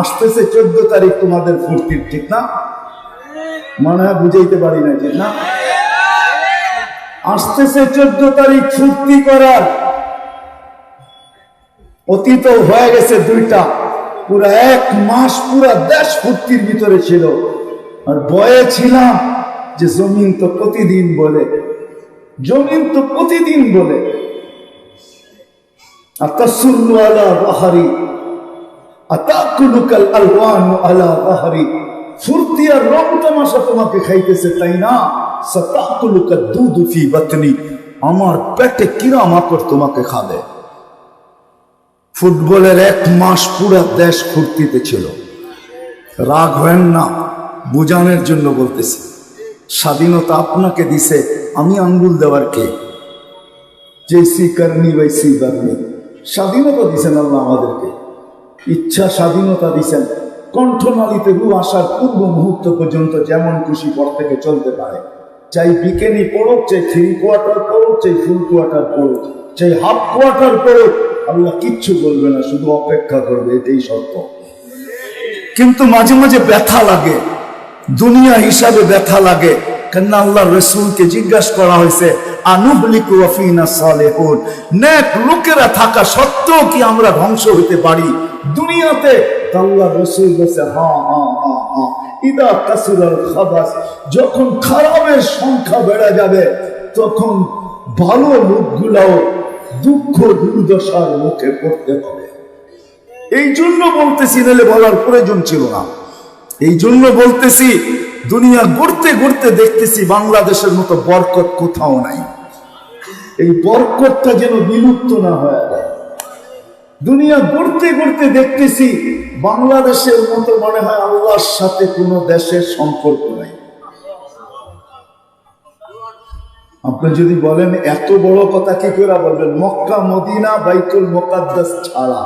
আসতেছে চোদ্দ তারিখ তোমাদের ফুর্তির ঠিক না? মনে হয় বুঝাইতে পারি না, ঠিক না? আসতেছে চোদ্দ তারিখ ফুর্তি করার। অতীত হয়ে গেছে দুইটা। পুরা এক মাস পুরা দেশ ফুর্তির ভিতরে ছিল। আর বয়ে ছিলাম যে জমিন তো প্রতিদিন বলে। জমিন তো প্রতিদিন বলে। আতাসুল্লু আলা বাহারি। আতাকুলুকাল আলওয়ানু আলা বাহারি। ফুর্তি আর রং তামাশা তোমাকে খাইতেছে, তাই না? সাতাকুলুকা দুধু বাতনি। আমার পেটে কিরা মাকড় তোমাকে খাবে। ফুটবলের এক মাস পুরা দেশ ফুর্তিতে ছিল। রাগ হেন না, বুঝানোর জন্য বলতেছি। স্বাধীনতা আপনাকে দিছে, আমি আঙ্গুল দেওয়ার কে? জেসি করনি বৈসি করনি স্বাধীনতা দিছেন আল্লাহ আমাদেরকে। ইচ্ছা স্বাধীনতা দিছেন। কণ্ঠনালীতে রু আসার পূর্ব মুহূর্ত পর্যন্ত যেমন খুশি পর থেকে চলতে পারে। চাই বিকেনি পড়ুক চাই থ্রি কোয়ার্টার পড়ুক চাই ফুল কোয়ার্টার পড়ুক চাই হাফ কোয়ার্টার পড়ুক, আল্লাহ কিচ্ছু বলবে না, শুধু অপেক্ষা করবে, এটাই সত্য কিন্তু মাঝে মাঝে ব্যথা লাগে। দুনিয়া হিসাবে ব্যথা লাগে। কেননা আল্লাহ রসুলকে জিজ্ঞাসা করা হয়েছে লোকেরা থাকা সত্ত্বেও কি আমরা ধ্বংস পারি? দুনিয়াতে আল্লাহ রসুল বলছে ইদা কাসুরাল খাবাস, যখন খারাপের সংখ্যা বেড়ে যাবে, তখন ভালো লোকগুলাও দুঃখ দুর্দশার মুখে পড়তে হবে। এই জন্য বলতেছি, নাহলে বলার প্রয়োজন ছিল না। এই জন্য বলতেছি দুনিয়া ঘুরতে ঘুরতে দেখতেছি বাংলাদেশের মতো বরকত কোথাও নাই। এই বরকতটা যেন বিলুপ্ত না হয়ে। দুনিয়া ঘুরতে ঘুরতে দেখতেছি বাংলাদেশের মতো মনে হয় আল্লাহর সাথে কোনো দেশের সম্পর্ক নাই। আপনি যদি বলেন, এত বড় কথা কি করে বলবেন? মক্কা, মদিনা, বাইতুল মোকাদ্দাস ছাড়া।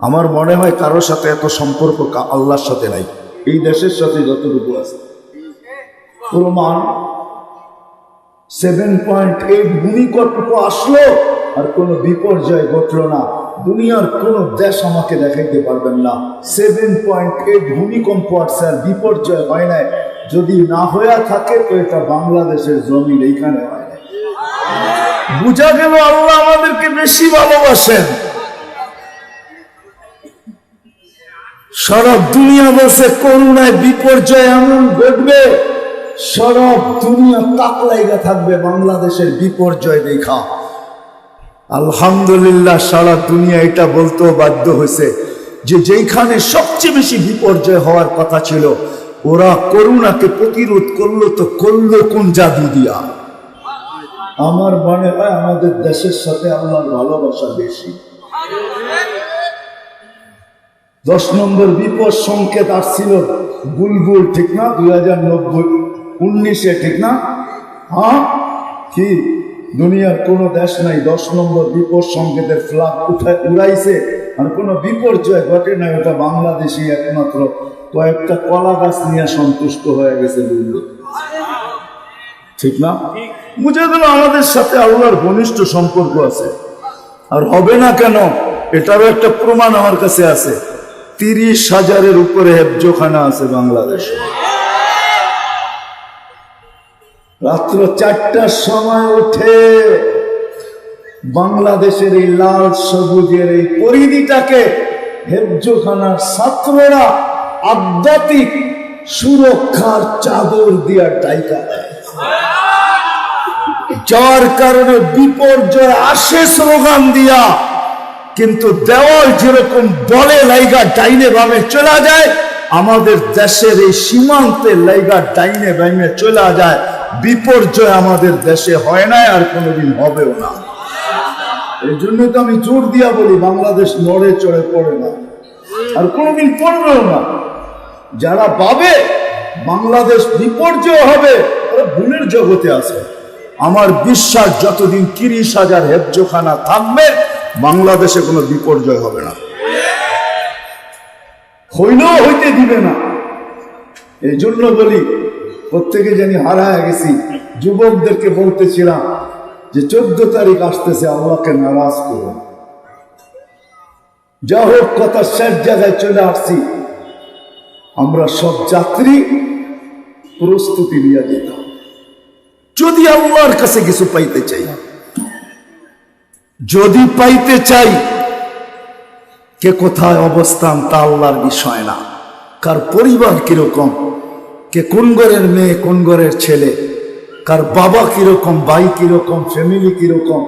আমার মনে হয় কারোর সাথে এত সম্পর্ক আল্লাহর সাথে নাই। এই দেশের সাথে যতটুকু আছে। প্রমাণ সেভেন পয়েন্ট এইট ভূমিকম্প আসলো আর কোনো বিপর্যয় ঘটলো না। দুনিয়ার কোন দেশ আমাকে দেখাইতে পারবেন না। সেভেন পয়েন্ট এইট ভূমিকম্প আসছে আর বিপর্যয় হয় নাই। যদি না হয়ে থাকে, তো এটা বাংলাদেশের জমিন এইখানে হয় বুঝা গেল আল্লাহ আমাদেরকে বেশি ভালোবাসেন। সরব দুনিয়া বলছে, করুণায় বিপর্যয় এমন ঘটবে, সরব দুনিয়া তাকলাইগা থাকবে, বাংলাদেশের বিপর্যয় দেখা। আলহামদুলিল্লাহ, সারা দুনিয়া এটা বলতেও বাধ্য হয়েছে যে যেখানে সবচেয়ে বেশি বিপর্যয় হওয়ার কথা ছিল, ওরা করুণাকে প্রতিরোধ করল তো করল কোন জাদু দিয়া। আমার মনে হয় আমাদের দেশের সাথে আল্লাহর ভালোবাসা বেশি। দশ নম্বর বিপদ সংকেত আসছিল বুলবুল, ঠিক না? দুই হাজার নব্বই, উনিশে, ঠিক না? হ্যাঁ? কি? দুনিয়ার কোনো দেশ নাই, দশ নম্বর বিপদ সংকেতের ফ্লাগ উঠায় উড়াইছে আর কোনো বিপর্যয় ঘটে নাই, ওটা বাংলাদেশি একমাত্র। কয়েকটা কলা গাছ নিয়ে সন্তুষ্ট হয়ে গেছে বুলবুল। ঠিক না? বুঝে গেল আমাদের সাথে আল্লাহর ঘনিষ্ঠ সম্পর্ক আছে। আর হবে না কেন? এটারও একটা প্রমাণ আমার কাছে আছে। তিরিশ হাজারের উপরে হেফজোখানা আছে বাংলাদেশে। রাত্র চারটার সময় উঠে বাংলাদেশের এই লাল সবুজের এই পরিধিটাকে হেফজোখানার ছাত্ররা আধ্যাত্মিক সুরক্ষার চাদর দিয়া টাইকা যার কারণে বিপর্যয় আসে স্লোগান দিয়া কিন্তু দেওয়াল যেরকম বলে লাইগা ডাইনে বামে চলে যায়, আমাদের দেশের এই সীমান্তে লাইগা ডাইনে বামে চলে যায়, বিপর্যয় আমাদের দেশে হয় না আর কোনোদিন হবেও না। এই জন্য তো আমি জোর দিয়া বলি, বাংলাদেশ নড়ে চড়ে পড়ে না। আর কোনোদিন পড়বেও না। যারা পাবে, বাংলাদেশ বিপর্যয় হবে ওরা ভুলের জগতে আছে। আমার বিশ্বাস, যতদিন তিরিশ হাজার হেফজোখানা থাকবে বাংলাদেশে কোনো বিপর্যয় হবে না। হইলেও হইতে দিবে না। এই জন্য বলি, প্রত্যেকে জানি হারায় গেছি। যুবকদেরকে বলতেছিলাম যে, চোদ্দ তারিখ আসতেছে, আল্লাহকে নারাজ করুন। যা হোক, কথা শেষ জায়গায় চলে আসছি। আমরা সব যাত্রী প্রস্তুতি নিয়ে যেতাম। যদি আল্লাহর কাছে কিছু পাইতে চাই। যদি পাইতে চাই, কে কোথায় অবস্থান তা আল্লাহর বিষয় না। কার পরিবার কীরকম, কে কোন ঘরের মেয়ে, কোন ঘরের ছেলে, কার বাবা কীরকম, ভাই কীরকম ফ্যামিলি কীরকম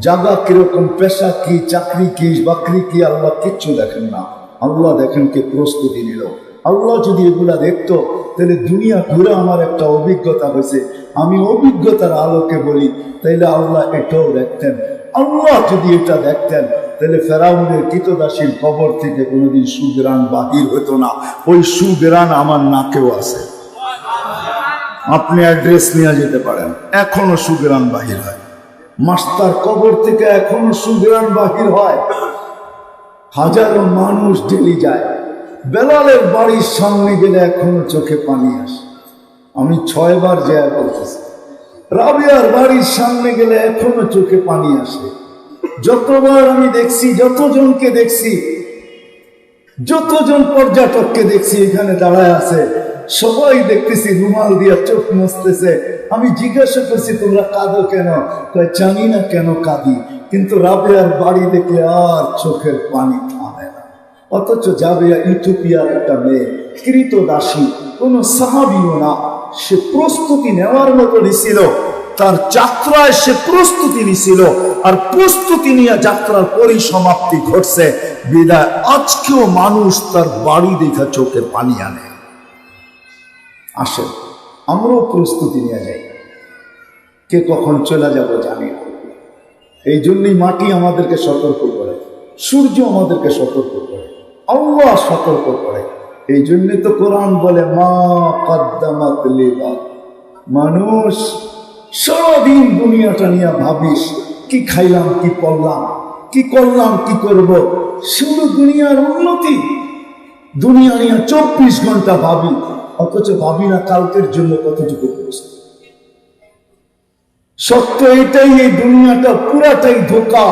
জাগা কীরকম, পেশা কি, চাকরি কি, বাকরি কি, আল্লাহ কিচ্ছু দেখেন না। আল্লাহ দেখেন কে প্রস্তুতি নিল। আল্লাহ যদি এগুলা দেখতো, তাহলে দুনিয়া ঘুরে আমার একটা অভিজ্ঞতা হয়েছে। আমি অভিজ্ঞতার আলোকে বলি, তাইলে আল্লাহ এটাও দেখতেন। আল্লাহ যদি এটা দেখতেন, তাহলে ফেরাউনের কৃতদাসীর কবর থেকে কোনোদিন সুগ্রাণ বাহির হতো না। ওই সুগ্রাণ আমার নাকেও আছে। আপনি অ্যাড্রেস নিয়ে যেতে পারেন। এখনও সুগ্রাণ বাহির হয়। মাস্টার কবর থেকে এখনও সুগ্রাণ বাহির হয়। হাজারো মানুষ ডেলি যায়। বেলালের বাড়ির সামনে গেলে এখনও চোখে পানি আসে। আমি ছয়বার যায় বলতেছি রাবিয়ার বাড়ির সামনে গেলে এখনও চোখে পানি আসে। যতবার আমি দেখছি, যতজনকে দেখছি, যতজন পর্যটককে দেখছি এখানে দাঁড়ায় আছে, সবাই দেখতেছি রুমাল দিয়ে চোখ মুছতেছে। আমি জিজ্ঞাসা করছি, তোমরা কাঁদো কেন? কয়, জানি না কেন কাঁদি। কিন্তু রাবেয়ার বাড়ি দেখলে আর চোখের পানি থামে না। অথচ যাবে ইথোপিয়ার একটা মেয়ে কৃত দাসী কোনো সাহাবিও না। সে প্রস্তুতি নেওয়ার মতো নিছিল। তার যাত্রায় সে প্রস্তুতি নিছিল আর প্রস্তুতি নিয়ে যাত্রার পরিসমাপ্তি ঘটছে। বিদায়, আজকেও মানুষ তার বাড়ি দেখা চোখে পানি আনে। আসেন, আমরাও প্রস্তুতি নিয়ে যাই। কে কখন চলে যাব জানি এই জন্যই মাটি আমাদেরকে সতর্ক করে, সূর্য আমাদেরকে সতর্ক করে, আল্লাহ সতর্ক করে। এই জন্যই তো কোরআন বলে, মা কদ্দামাত মানুষ, সারাদিন দুনিয়াটা নিয়ে ভাবিস, কি খাইলাম, কি করলাম কি করলাম, কি করব। শুধু দুনিয়ার উন্নতি। দুনিয়া নিয়ে চব্বিশ ঘণ্টা ভাবি, অথচ ভাবি না কালকের জন্য কতটুকু সত্য এটাই, এই দুনিয়াটা পুরাটাই ধোকা।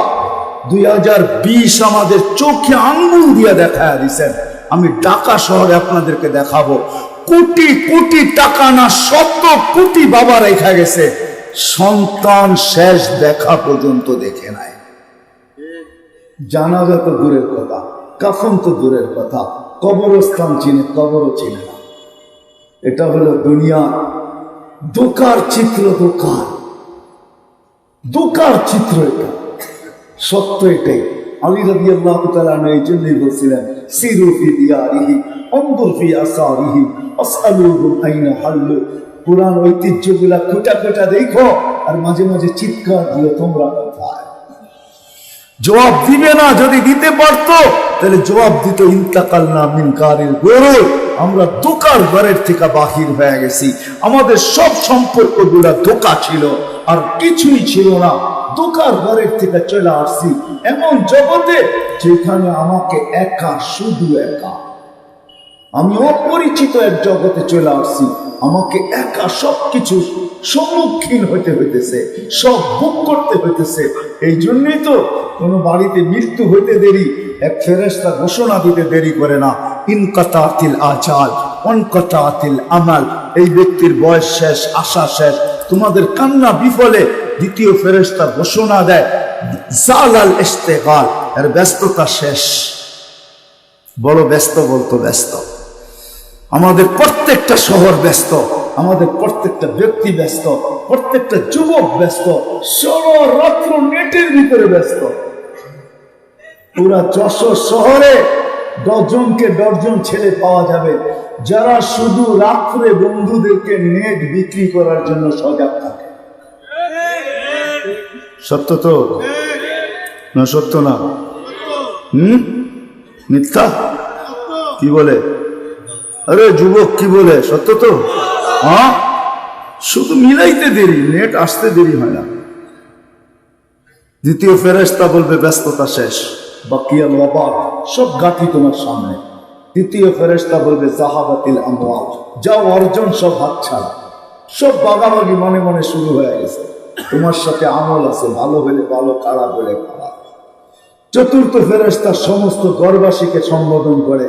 দুই হাজার বিশ আমাদের চোখে আঙ্গুল দিয়ে দেখা দিছেন। আমি ঢাকা শহরে আপনাদেরকে দেখাবো। কোটি কোটি টাকা না, শত কোটি বাবা রেখা গেছে। সন্তান শেষ দেখা পর্যন্ত দেখে নাই। জানাজা তো দূরের কথা, কাফন তো দূরের কথা, কবরস্থান চিনে, কবরও চিনে না। এটা হলো দুনিয়া। দোকার চিত্র দোকান। দোকার চিত্র এটা। সত্য এটাই। আলী রাবি আল্লাহ তাআলা এই জন্যই বলছিলেন, সিরু ফি দিয়ারিহি, অন্দর ফি আসারিহি হাল্লু। পুরান ঐতিহ্যগুলা দেখো, আর মাঝে মাঝে চিৎকার দিও তোমরা জবাব দিবে না, যদি দিতে পারতো, তাহলে জবাব দিত ইন্তাকাল না মিন কারির গরু আমরা দোকার ঘরের থেকে বাহির হয়ে গেছি। আমাদের সব সম্পর্কগুলা ধোকা ছিল, আর কিছুই ছিল না। দোকার ঘরের থেকে চলে আসছি। এমন জগতে যেখানে আমাকে একা, শুধু একা। আমি অপরিচিত এক জগতে চলে আসছি। আমাকে একা সবকিছু সম্মুখীন হইতে হইতেছে, সব ভোগ করতে হইতেছে। এই জন্যই তো কোনো বাড়িতে মৃত্যু হইতে দেরি, এক ফেরেস্তা ঘোষণা দিতে দেরি করে না। ইনকতাতিল আচাল আমাল। এই ব্যক্তির বয়স শেষ, আশা শেষ। তোমাদের কান্না বিফলে দ্বিতীয় ঘোষণা দেয়, জালাল ইস্তেগাল। এর ব্যস্ততা শেষ। বড় ব্যস্ত বলতো ব্যস্ত। আমাদের প্রত্যেকটা শহর ব্যস্ত, আমাদের প্রত্যেকটা ব্যক্তি ব্যস্ত, প্রত্যেকটা যুবক ব্যস্ত রাত্র নেটের ভিতরে ব্যস্ত। পুরা যশোর শহরে দশজনকে দশজন ছেলে পাওয়া যাবে। যারা শুধু রাত্রে বন্ধুদেরকে নেট বিক্রি করার জন্য সজাগ থাকে। সত্য তো? না, সত্য না। হুম? মিথ্যা? কি বলে? আরে, যুবক, কি বলে? সত্য তো? হ্যাঁ? শুধু মিলাইতে দেরি, নেট আসতে দেরি হয় না। দ্বিতীয় ফেরেস্তা বলবে, ব্যস্ততা শেষ। বাকিয়া লবা সব গাঠি তোমার সামনে। তৃতীয় ফেরেস্তা বলবে জাহাবাতিল আমওয়াল যা অর্জন সব হাতছাড়া সব বাগাবাগি মনে মনে শুরু হয়ে গেছে। তোমার সাথে আমল আছে, ভালো হলে ভালো, খারাপ হলে খারাপ। চতুর্থ ফেরেশতা সমস্ত গর্বাসীকে সম্বোধন করে,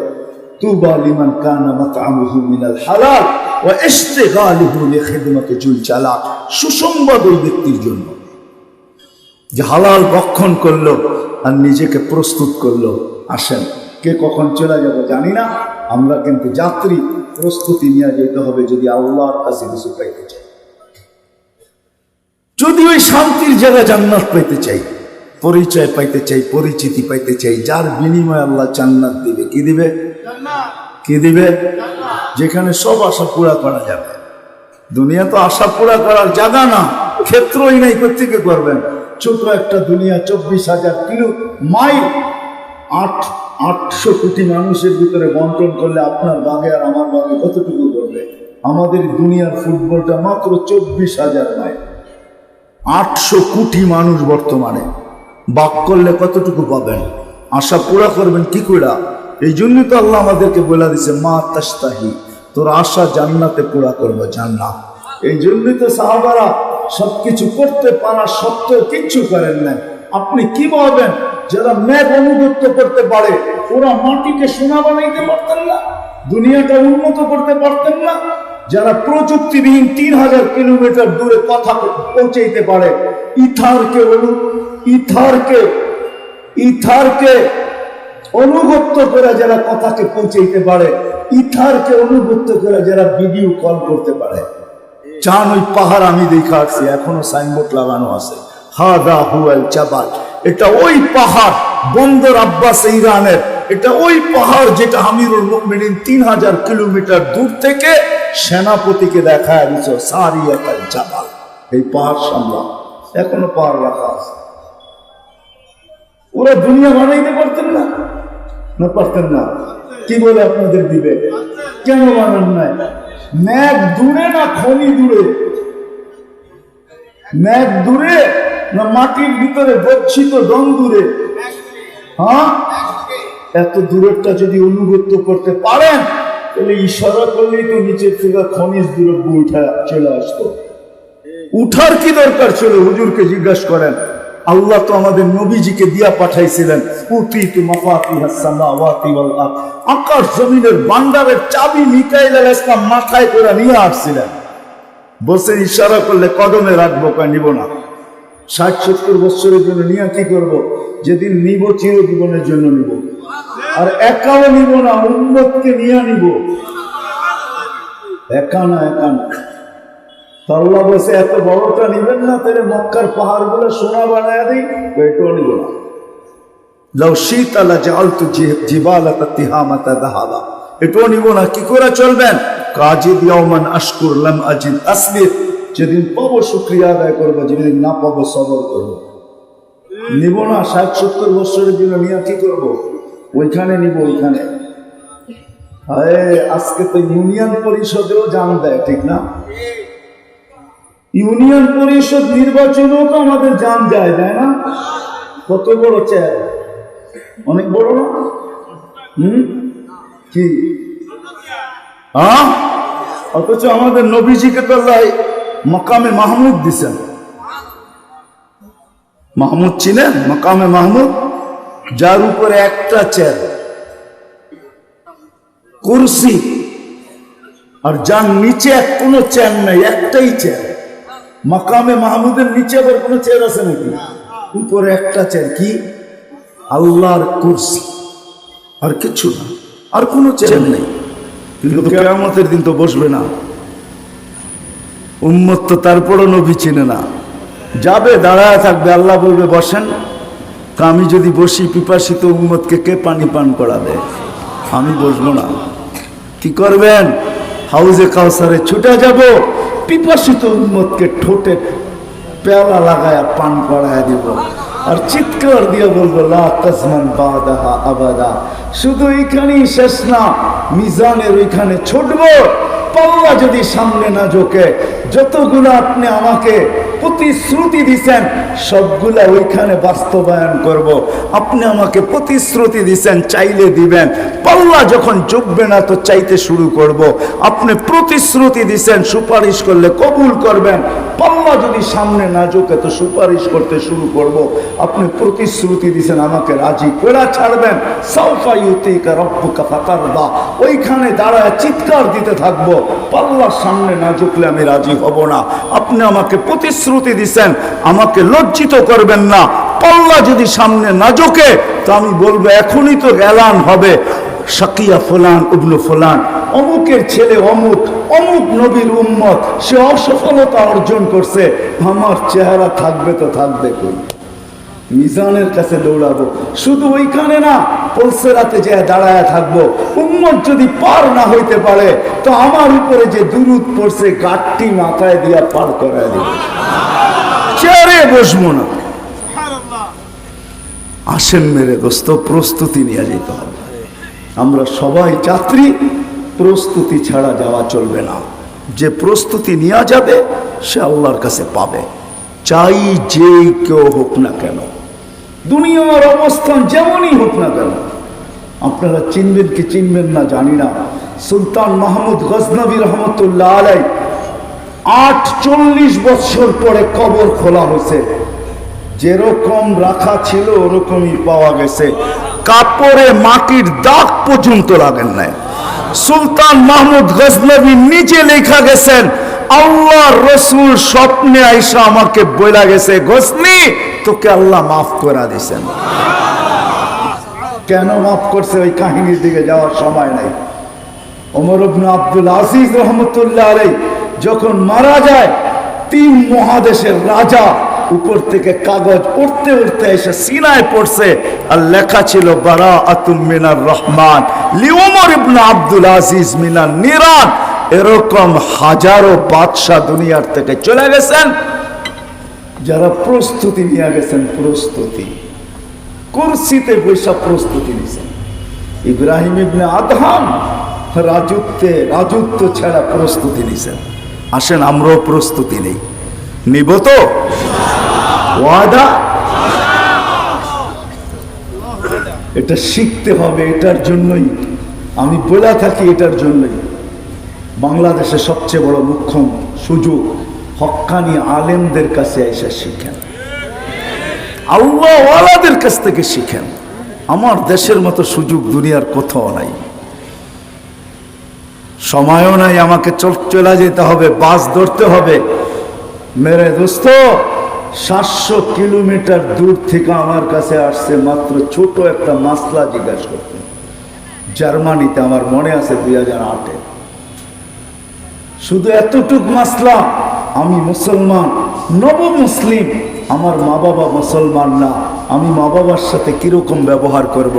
তুবা লিমান কানা মাতআমুহু মিনাল হালাল ওয়া ইশতিগালুহু লিখিদমাতি জুল জালাল সুসংবাদ ওই ব্যক্তির জন্য। যে হালাল ভক্ষণ করল আর নিজেকে প্রস্তুত করল। আসেন, কে কখন চলে যাবে জানি না। আমরা কিন্তু যাত্রী, প্রস্তুতি নিয়ে যেতে হবে যদি আল্লাহর কাছে কিছু পাইতে চাই। যদি ওই শান্তির জায়গা জান্নাত পাইতে চাই, পরিচয় পাইতে চাই, পরিচিতি পাইতে চাই, যার বিনিময়ে আল্লাহ জান্নাত দিবে, কি দিবে? কি দিবে? যেখানে সব আশা পুরা করা যাবে। দুনিয়া তো আশা পুরা করার জায়গা না। ক্ষেত্রই নাই কোথেকে করবেন? ছোট একটা দুনিয়া, চব্বিশ হাজার কিলো মাইল। আট, আটশো কোটি মানুষের ভিতরে বন্টন করলে আপনার বাগে আর আমার বাগে কতটুকু করবে? আমাদের দুনিয়ার ফুটবলটা মাত্র চব্বিশ হাজার মাইল। আটশো কোটি মানুষ বর্তমানে বাক করলে কতটুকু পাবেন? আশা পুরা করবেন কি করে এই জন্যই তো আল্লাহ আমাদেরকে বলে দিছে, মা তাস্তাহি তোর আশা জান্নাতে পুরা করব, জান্নাত। এই জন্যই তো সাহাবারা সবকিছু করতে পারা সত্ত্বেও কিচ্ছু করেন না আপনি কি বলবেন? যারা ম্যাপ অনুগত্য করতে পারে, ওরা মাটিকে সোনা বানাইতে পারতেন না, দুনিয়াটা উন্নত করতে পারতেন না। যারা প্রযুক্তিবিহীন তিন হাজার কিলোমিটার দূরে কথা পৌঁছাইতে পারে, ইথারকে অনু, ইথারকে ইথারকে অনুগত্য করে যারা কথাকে পৌঁছাইতে পারে, ইথারকে অনুগত্য করে যারা ভিডিও কল করতে পারে। চান ওই পাহাড় আমি দেখে আসছি, এখনও সাইনবোর্ড লাগানো আছে। হাদা হুয়াল চাবাল এটা ওই পাহাড়, বন্দর আব্বাস ইরানের। এটা ওই পাহাড় যেটা আমিরুল মুমিনিন তিন হাজার কিলোমিটার দূর থেকে সেনাপতিকে দেখা দিছ সারিয়াতাল চাবাল এই পাহাড় সামলা এখনও পাহাড় রাখা আছে। ওরা দুনিয়া বানাইতে পারতেন না? না পারতেন না। কি বলে আপনাদের দিবে? কেন বানান নাই? ম্যাগ দূরে না খনি দূরে? ম্যাগ দূরে না মাটির ভিতরে গচ্ছিত ডন দূরে? হ্যাঁ? এত দূরেরটা যদি অনুগত্য করতে পারেন, তাহলে ইশারা করলেই তো নিচের থেকে খনিজ দূরত্ব উঠা চলে আসতো। উঠার কি দরকার ছিল? হুজুরকে জিজ্ঞাসা করেন। আল্লাহ তো আমাদের নবীজিকে দিয়া পাঠাইছিলেন আকাশ জমিনের ভান্ডারের চাবি মিকাইল আলাইহিস সালাম মাথায় করে নিয়ে আসছিলেন। বসে ইশারা করলে কদমে রাখব, কয় নিব না। ষাট, সত্তর বছরের জন্য নিয়ে কি করব? যেদিন নিব, চিরজীবনের জন্য নিব। আর একাও নিব না উন্মতকে নিয়ে নিব। একা না একা না। আল্লাহ বসে এত বড়টা নিবেন না, তাহলে মক্কার পাহাড়গুলো সোনা বানায় দিই এটাও নিব না। লাউ শীতালা জালতু জিবালাতা তিহামাতা দাহাবা। এটাও নিব না, কি করে চলবেন? কাজিদ ইয়াউমান আশকুর লাম আজিদ আসবির যেদিন পাবো শুক্রিয়া আদায় করব, যেদিন না পাবো সবর করব। নিব না ষাট সত্তর বছরের জন্য নিয়ে কি করব? ওইখানে নিব, ওইখানে। আজকে তো ইউনিয়ন পরিষদেও জান দেয়, ঠিক না? ইউনিয়ন পরিষদ নির্বাচনেও তো আমাদের জান যায়, তাই না? কত বড় চেয়ার? অনেক বড় না? হুম? কি? হ্যাঁ? অথচ আমাদের নবীজিকে তো মকামে মাহমুদ দিছেন। মাহমুদ ছিলেন? মকামে মাহমুদ? যার উপরে একটা চেয়ার। কুরসি। আর যার নিচে কোনো চেয়ার নাই, একটাই চেয়ার। মাকামে মাহমুদের নিচে আবার কোনো চেয়ার আছে নাকি? উপরে একটা চেয়ার কি? আল্লাহর কুরসি। আর কিছু না। আর কোনো চেয়ার নেই। কিন্তু কেয়ামতের দিন তো বসবে না। উম্মত তো তারপরও নবী চিনে না। যাবে দাঁড়ায় থাকবে আল্লাহ বলবে বসেন। তা আমি যদি বসি পিপাসিত উম্মতকে কে পানি পান করাবে? আমি বসবো না। কি করবেন? হাউজে কাউসারে ছুটে যাব। পিপাসিত উন্মতকে ঠোঁটে পেয়ালা লাগায়া পান করায় দিব। আর চিৎকার দিয়ে বলব, লা তাজমান বাদাহা আবাদা। শুধু এখানেই শেষ না, মিজানের ওইখানে ছুটবো। পাল্লা যদি সামনে না ঝোঁকে যতগুলো আপনি আমাকে প্রতিশ্রুতি দিছেন, সবগুলা ওইখানে বাস্তবায়ন করব। আপনি আমাকে প্রতিশ্রুতি দিছেন, চাইলে দিবেন পাল্লা যখন জুটবে না, তো চাইতে শুরু করব। আপনি প্রতিশ্রুতি দিছেন, সুপারিশ করলে কবুল করবেন পাল্লা যদি সামনে না ঝুঁকে, তো সুপারিশ করতে শুরু করব। আপনি প্রতিশ্রুতি দিছেন, আমাকে রাজি করে ছাড়বেন সাউফা ইউতিকা রব্বুকা ফাতারদা ওইখানে দাঁড়ায় চিৎকার দিতে থাকব পাল্লার সামনে না ঝুঁকলে আমি রাজি হব না আপনি আমাকে প্রতিশ্রুতি দিছেন, আমাকে লজ্জিত করবেন না। পাল্লা যদি সামনে না ঝোঁকে, তো আমি বলব, এখনই তো এলান হবে। শাকিয়া ফুলান উবলু ফুলান, অমুকের ছেলে অমুক অমুক নবীর উম্মত, সে অসফলতা অর্জন করছে। আমার চেহারা থাকবে তো থাকবে কই? মিজানের কাছে দৌড়াবো। শুধু ওইখানে না পলসেরাতে যে দাঁড়ায় থাকব। উম্মত যদি পার না হইতে পারে, তো আমার উপরে যে দুরুদ পড়ছে গাঠটি মাথায় দিয়া পার করায় দিবে। চেয়ারে বসবো না। আসেন মেরে দোস্ত প্রস্তুতি নিয়ে যেতে হবে। আমরা সবাই যাত্রী প্রস্তুতি ছাড়া যাওয়া চলবে না। যে প্রস্তুতি নেওয়া যাবে সে আল্লাহর কাছে পাবে। চাই যে কেউ হোক না কেন। দুনিয়ার অবস্থান যেমনই হোক না কেন। আপনারা চিনবেন কি চিনবেন না জানি না। সুলতান মাহমুদ গজনবী রহমতুল্লাহ আলাই আট চল্লিশ বছর পরে কবর খোলা হয়েছে। যেরকম রাখা ছিল, ওরকমই পাওয়া গেছে। কাপড়ে মাটির দাগ পর্যন্ত লাগেন নাই। সুলতান মাহমুদ গজনবী নিজে লেখা গেছেন আল্লাহ রসুল স্বপ্নে আইসা আমাকে বইলা গেছে। গজনি, তোকে আল্লাহ মাফ করে দিছেন। কেন মাফ করছে? ওই কাহিনীর দিকে যাওয়ার সময় নাই। ইবনে আব্দুল আজিজ রহমতুল্লাহ আলাই যখন মারা যায়, তিন মহাদেশের রাজা উপর থেকে কাগজ উঠতে উঠতে এসে সিনায় পড়ছে, আর লেখা ছিল বারা আতুম মিনার রহমান। লিওমর ইবনে আব্দুল আজিজ মিনার নিরান। এরকম হাজারো বাদশাহ দুনিয়ার থেকে চলে গেছেন। যারা প্রস্তুতি নিয়ে গেছেন, প্রস্তুতি। কুরসিতে বৈশা প্রস্তুতি নিয়েছেন। ইব্রাহিম ইবনে আদহাম রাজত্বে, রাজত্ব ছাড়া প্রস্তুতি নিছেন আসেন, আমরাও প্রস্তুতি নেই। নিব তো? ওয়াদা? এটা শিখতে হবে, এটার জন্যই। আমি বলে থাকি, এটার জন্যই। বাংলাদেশে সবচেয়ে বড় মুখ্য সুযোগ হক্কানি আলেমদের কাছে এসে শিখেন। আল্লাহওয়ালাদের কাছ থেকে শিখেন। আমার দেশের মতো সুযোগ দুনিয়ার কোথাও নাই। সময়ও নাই, আমাকে চল যেতে হবে, বাস ধরতে হবে। মেরে দোস্ত, সাতশো কিলোমিটার দূর থেকে আমার কাছে আসছে মাত্র ছোট একটা মাসলা জিজ্ঞাসা করতে। জার্মানিতে আমার মনে আছে দুই হাজার আটে। শুধু এতটুক মাসলা, আমি মুসলমান নব মুসলিম আমার মা বাবা মুসলমান না, আমি মা বাবার সাথে কীরকম ব্যবহার করব।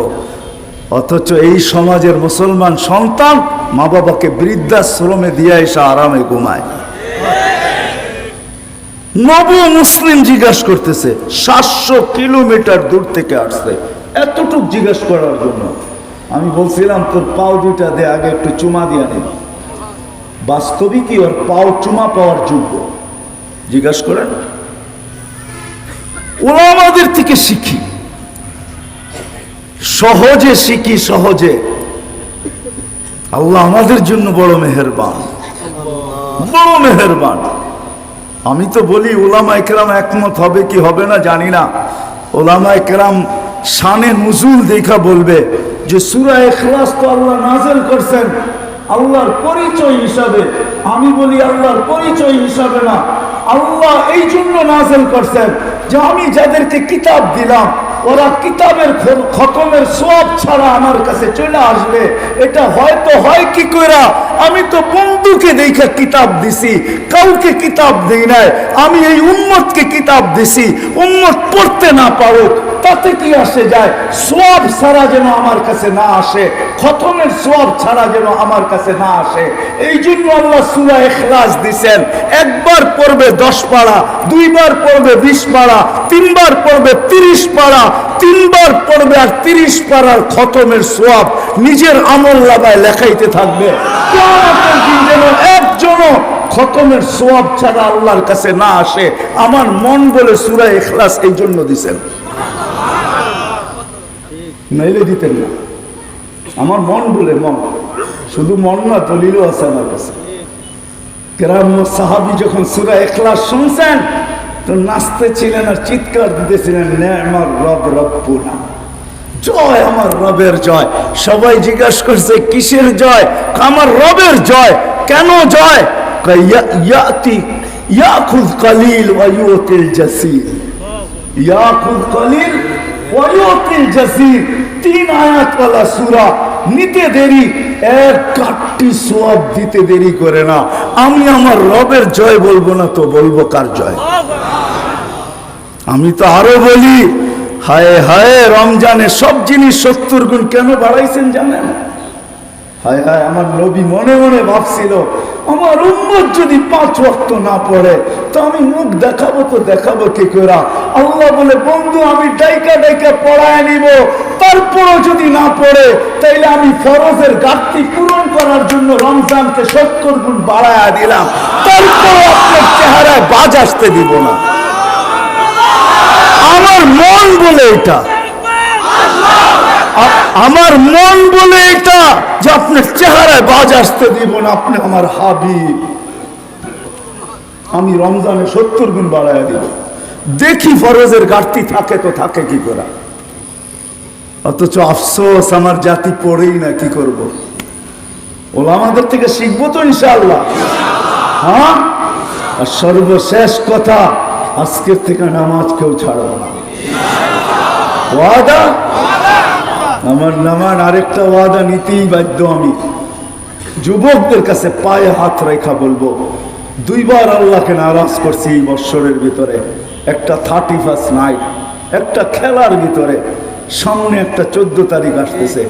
অথচ এই সমাজের মুসলমান সন্তান মা বাবাকে বৃদ্ধাশ্রমে দিয়ে এসে আরামে ঘুমায়। নব মুসলিম জিজ্ঞাসা করতেছে, সাতশো কিলোমিটার দূর থেকে আসছে, এতটুক জিজ্ঞাসা করার জন্য। আমি বলছিলাম, তোর পাও দুইটা দে, আগে একটু চুমা দিয়া নেব বাস্তবিকই ওর পাও চুমা পাওয়ার যোগ্য? জিজ্ঞাসা করেন। ওরা আমাদের থেকে শিখি। সহজে শিখি, সহজে। আল্লাহ আমাদের জন্য বড় মেহেরবান। বড় মেহেরবান। আমি তো বলি ওলামা একরাম একমত হবে কি হবে না জানি না। ওলামা একরাম শানে নুজুল দেখা বলবে যে, সুরা এখলাস তো আল্লাহ নাজেল করছেন। আল্লাহর পরিচয় হিসাবে। আমি বলি, আল্লাহর পরিচয় হিসাবে না। আল্লাহ এই জন্য নাজেল করছেন যে, আমি যাদেরকে কিতাব দিলাম ওরা কিতাবের খতমের সব ছাড়া আমার কাছে চলে আসবে। এটা হয়তো হয় কি কইরা, আমি তো বন্ধুকে দেখে কিতাব দিছি, কাউকে কিতাব দেই নাই, আমি এই উম্মতকে কিতাব দিছি, উম্মত পড়তে না পারুক, তাতে কি আসে যায়? সব ছাড়া যেন আমার কাছে না আসে, খতমের সব ছাড়া যেন আমার কাছে না আসে। এই জন্য আল্লাহ সুরা এখলাস দিছেন, একবার পড়বে দশ পাড়া, দুইবার পড়বে বিশ পাড়া, তিনবার পড়বে তিরিশ পাড়া তিনবার পড়বে আর তিরিশ পাড়ার খতমের সোয়াব নিজের আমল লাগায় লেখাইতে থাকবে। একজনও খতমের সোয়াব ছাড়া আল্লাহর কাছে না আসে, আমার মন বলে সুরা এখলাস এই জন্য দিছেন। নাইলে দিতেন না। আমার মন বলে মন। শুধু মন না, দলিলও আছে আমার কাছে। কেরাম সাহাবি যখন সুরা এখলাস শুনছেন তো নাচতে ছিলেন আর চিৎকার দিতেছিলেন আমার রব রব্বুনা। জয় আমার রবের জয়। সবাই জিজ্ঞাসা করছে, কিসের জয়? আমার রবের জয়। কেন জয়? কলিল জাসির তিন আয়াতওয়ালা সূরা, নিতে দেরি, এক কাটটি সোয়াব দিতে দেরি করে না। আমি আমার রবের জয় বলব না তো বলব কার জয়? আমি তো আরও বলি, হায় হায় রমজানে সব জিনিস সত্তর গুণ কেন বাড়াইছেন জানেন? হায় হায়, আমার নবী মনে মনে ভাবছিল, আমার উম্মত যদি পাঁচ ওয়াক্ত না পড়ে, তো আমি মুখ দেখাবো তো দেখাবো কি করে? আল্লাহ বলে, বন্ধু, আমি ডাইকা ডাইকা পড়ায় নিব, তারপরও যদি না পড়ে, তাইলে আমি ফরজের ঘাটতি পূরণ করার জন্য রমজানকে সত্তর গুণ বাড়ায় দিলাম, তারপরও আপনার চেহারায় বাজ আসতে দিব না। আমার মন বলে এটা। আমার মন বলে এটা যে আপনার চেহারায় বাজ আসতে দিব না, আপনি আমার হাবি আমি রমজানে সত্তর গুণ বাড়ায় দিব। দেখি ফরজের ঘাটতি থাকে তো থাকে কি করা? অথচ আফসোস, আমার জাতি পড়েই না, কি করব। ওলা আমাদের থেকে শিখব তো ইনশাআল্লাহ। হ্যাঁ? আর সর্বশেষ কথা আজকের থেকে নামাজ কেউ ছাড়বো না। ওয়াদা? আমার নামান আরেকটা ওয়াদা নিতেই বাধ্য আমি। যুবকদের কাছে পায়ে হাত রেখা বলব, দুইবার আল্লাহকে নারাজ করছি এই বৎসরের ভিতরে। একটা থার্টি ফার্স্ট নাইট, একটা খেলার ভিতরে। সামনে একটা চোদ্দ তারিখ আসতেছে।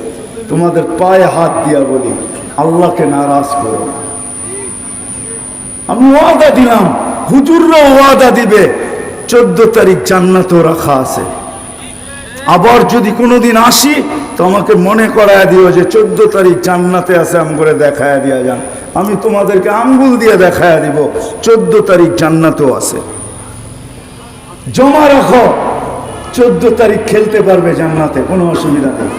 তোমাদের পায়ে হাত দিয়া বলি, আল্লাহকে নারাজ করো। আমি ওয়াদা দিলাম। হুজুররা ওয়াদা দিবে, চোদ্দ তারিখ জান্নাতও রাখা আছে। আবার যদি কোনোদিন আসি, তো আমাকে মনে করায় দিও যে চোদ্দ তারিখ জান্নাতে আছে, আম করে দেখায় দিয়া যান। আমি তোমাদেরকে আঙ্গুল দিয়ে দেখায় দিব, চোদ্দ তারিখ জান্নাতেও আছে। জমা রাখো, চোদ্দ তারিখ খেলতে পারবে জান্নাতে, কোনো অসুবিধা নেই।